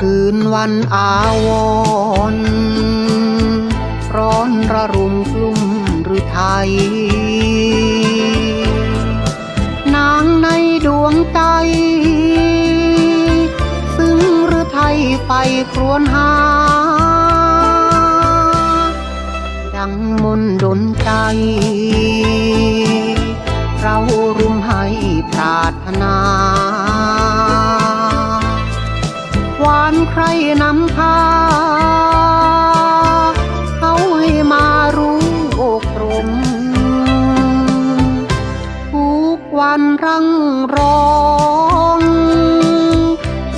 คืนวันอาวรร้อนระรุมกลุ่มหรือไทย นางในดวงใจ ซึ่งหรือไทยไฟครวญหา ดังมนต์ดนใจ ใครนำพา เขาให้มารู้อกรมทุกวันรังร้อง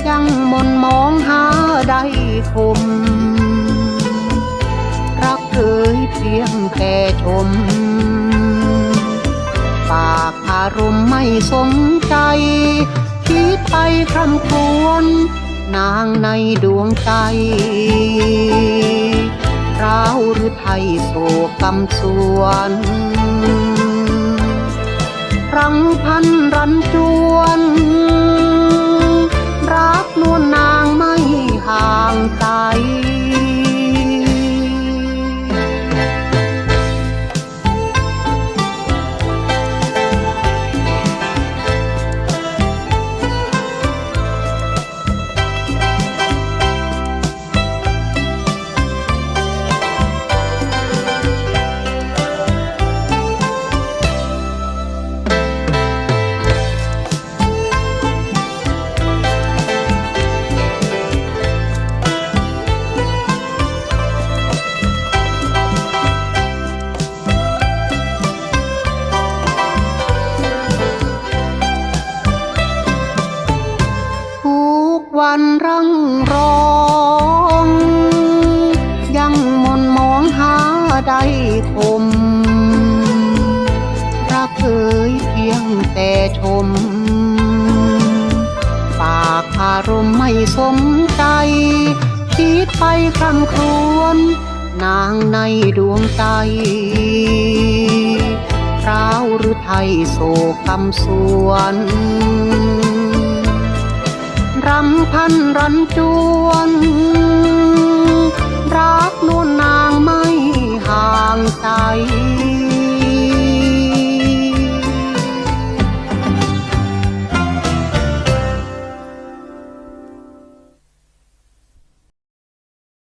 ยังมนมองหาได้คม รักเอ่ยเพียงแค่ชม ปากอารมณ์ไม่สมใจ คิดไปคำควร นางในดวงใจร้าวหรือไทยโศกำสวน รังพันรัน แต่ชม ปากอารมณ์ไม่สมใจ คิดไปคำครวญนางในดวงใจร้าวหรือไทยโศกคำสวนรำพันรันจวน รักนวลนางไม่ห่างใจ